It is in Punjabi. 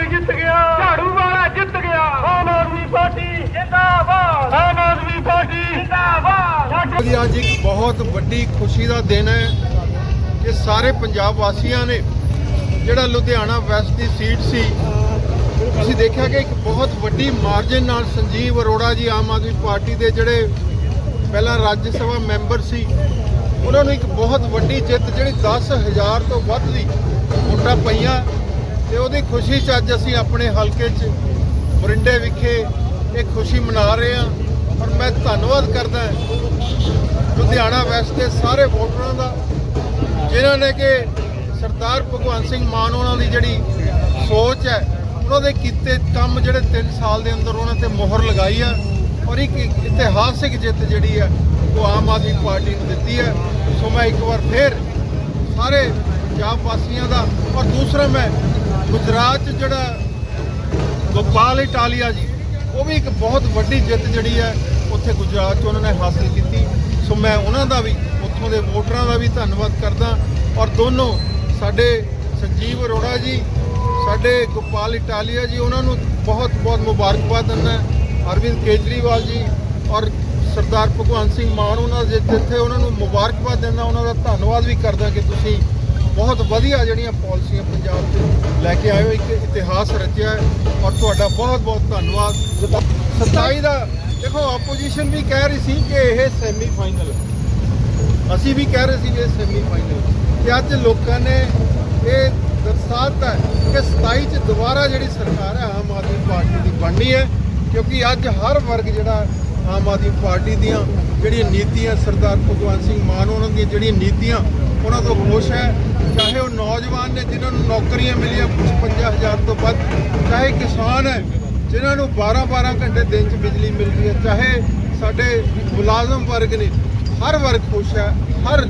ਆਦਮੀ ਜਿੱਤ ਗਿਆ। ਝਾੜੂ ਵਾਲਾ ਜਿੱਤ ਗਿਆ। ਆਮ ਆਦਮੀ ਪਾਰਟੀ ਜਿੰਦਾਬਾਦ। ਆਮ ਆਦਮੀ ਪਾਰਟੀ ਜਿੰਦਾਬਾਦ। ਜੀ, ਅੱਜ ਇੱਕ ਬਹੁਤ ਵੱਡੀ ਖੁਸ਼ੀ ਦਾ ਦਿਨ ਹੈ ਕਿ ਸਾਰੇ ਪੰਜਾਬ ਵਾਸੀਆਂ ਨੇ ਜਿਹੜਾ ਲੁਧਿਆਣਾ ਵੈਸਟ ਦੀ ਸੀਟ ਸੀ, ਤੁਸੀਂ ਦੇਖਿਆ ਕਿ ਇੱਕ ਬਹੁਤ ਵੱਡੀ ਮਾਰਜਨ ਨਾਲ ਸੰਜੀਵ ਅਰੋੜਾ ਜੀ ਆਮ ਆਦਮੀ ਪਾਰਟੀ ਦੇ ਜਿਹੜੇ ਪਹਿਲਾਂ ਰਾਜ ਸਭਾ ਮੈਂਬਰ ਸੀ, ਉਹਨਾਂ ਨੂੰ ਇੱਕ ਬਹੁਤ ਵੱਡੀ ਜਿੱਤ ਜਿਹੜੀ 10000 ਤੋਂ ਵੱਧ ਦੀ ਵੋਟਾਂ ਪਈਆਂ। ਤੇ ਉਹਦੀ ਖੁਸ਼ੀ 'ਚ ਅੱਜ ਅਸੀਂ ਆਪਣੇ ਹਲਕੇ 'ਚ ਮਰਿੰਡੇ ਵਿਖੇ ਇਹ ਖੁਸ਼ੀ ਮਨਾ ਰਹੇ ਹਾਂ ਔਰ ਮੈਂ ਧੰਨਵਾਦ ਕਰਦਾ ਲੁਧਿਆਣਾ ਵੈਸਟ ਦੇ ਸਾਰੇ ਵੋਟਰਾਂ ਦਾ, ਜਿਨ੍ਹਾਂ ਨੇ ਕਿ ਸਰਦਾਰ ਭਗਵੰਤ ਸਿੰਘ ਮਾਨ ਉਹਨਾਂ ਦੀ ਜਿਹੜੀ ਸੋਚ ਹੈ, ਉਹਨਾਂ ਦੇ ਕੀਤੇ ਕੰਮ ਜਿਹੜੇ 3 ਸਾਲ ਦੇ ਅੰਦਰ ਉਹਨਾਂ ਤੇ ਮੋਹਰ ਲਗਾਈ ਹੈ ਔਰ ਇੱਕ ਇਤਿਹਾਸਿਕ ਜਿੱਤ ਜਿਹੜੀ ਹੈ ਉਹ ਆਮ ਆਦਮੀ ਪਾਰਟੀ ਨੂੰ ਦਿੱਤੀ ਹੈ ਸੋ ਮੈਂ ਇੱਕ ਵਾਰ ਫੇਰ ਸਾਰੇ ਪੰਜਾਬ ਵਾਸੀਆਂ ਦਾ ਔਰ ਦੂਸਰਾ ਮੈਂ ਗੁਜਰਾਤ 'ਚ ਜਿਹੜਾ ਗੋਪਾਲ ਇਟਾਲੀਆ ਜੀ, ਉਹ ਵੀ ਇੱਕ ਬਹੁਤ ਵੱਡੀ ਜਿੱਤ ਜਿਹੜੀ ਹੈ, ਉੱਥੇ ਗੁਜਰਾਤ 'ਚ ਉਹਨਾਂ ਨੇ ਹਾਸਲ ਕੀਤੀ। ਸੋ ਮੈਂ ਉਹਨਾਂ ਦਾ ਵੀ, ਉੱਥੋਂ ਦੇ ਵੋਟਰਾਂ ਦਾ ਵੀ ਧੰਨਵਾਦ ਕਰਦਾ। ਔਰ ਦੋਨੋਂ ਸਾਡੇ ਸੰਜੀਵ ਅਰੋੜਾ ਜੀ, ਸਾਡੇ ਗੋਪਾਲ ਇਟਾਲੀਆ ਜੀ, ਉਹਨਾਂ ਨੂੰ ਬਹੁਤ ਬਹੁਤ ਮੁਬਾਰਕਬਾਦ ਦਿੰਦਾ ਅਰਵਿੰਦ ਕੇਜਰੀਵਾਲ ਜੀ ਔਰ ਸਰਦਾਰ ਭਗਵੰਤ ਸਿੰਘ ਮਾਨ ਉਹਨਾਂ ਦੇ ਜਿੱਥੇ ਉਹਨਾਂ ਨੂੰ ਮੁਬਾਰਕਬਾਦ ਦਿੰਦਾ, ਉਹਨਾਂ ਦਾ ਧੰਨਵਾਦ ਵੀ ਕਰਦਾ ਕਿ ਤੁਸੀਂ ਬਹੁਤ ਵਧੀਆ ਜਿਹੜੀਆਂ ਪਾਲਿਸੀਆਂ ਪੰਜਾਬ 'ਚ ਲੈ ਕੇ ਆਏ ਹੋ, ਇੱਕ ਇਤਿਹਾਸ ਰਚਿਆ ਹੈ ਔਰ ਤੁਹਾਡਾ ਬਹੁਤ ਬਹੁਤ ਧੰਨਵਾਦ। 27 ਦਾ, ਦੇਖੋ ਆਪੋਜੀਸ਼ਨ ਵੀ ਕਹਿ ਰਹੀ ਸੀ ਕਿ ਇਹ ਸੈਮੀ ਫਾਈਨਲ ਅਸੀਂ ਵੀ ਕਹਿ ਰਹੇ ਸੀ ਕਿ ਇਹ ਸੈਮੀ ਫਾਈਨਲ ਤੇ ਅੱਜ ਲੋਕਾਂ ਨੇ ਇਹ ਦਰਸਾਤਾ ਕਿ 27 ਚ ਦੁਬਾਰਾ ਜਿਹੜੀ ਸਰਕਾਰ ਹੈ, ਆਮ ਆਦਮੀ ਪਾਰਟੀ ਦੀ ਬਣਨੀ ਹੈ, ਕਿਉਂਕਿ ਅੱਜ ਹਰ ਵਰਗ ਜਿਹੜਾ ਆਮ ਆਦਮੀ ਪਾਰਟੀ ਦੀਆਂ ਜਿਹੜੀਆਂ ਨੀਤੀਆਂ, ਸਰਦਾਰ ਭਗਵੰਤ ਸਿੰਘ ਮਾਨ, ਉਹਨਾਂ ਦੀਆਂ ਜਿਹੜੀਆਂ ਨੀਤੀਆਂ, ਉਹਨਾਂ ਤੋਂ ਖੁਸ਼ ਹੈ। ਚਾਹੇ ਉਹ ਨੌਜਵਾਨ ਨੇ, ਜਿਨ੍ਹਾਂ ਨੂੰ ਨੌਕਰੀਆਂ ਮਿਲੀਆਂ 55000 ਤੋਂ ਵੱਧ, ਚਾਹੇ ਕਿਸਾਨ ਹੈ, ਜਿਨ੍ਹਾਂ ਨੂੰ 12-12 ਘੰਟੇ ਦਿਨ 'ਚ ਬਿਜਲੀ ਮਿਲਦੀ ਹੈ, ਚਾਹੇ ਸਾਡੇ ਮੁਲਾਜ਼ਮ ਵਰਗ ਨੇ, ਹਰ ਵਰਗ ਖੁਸ਼ ਹੈ, ਹਰ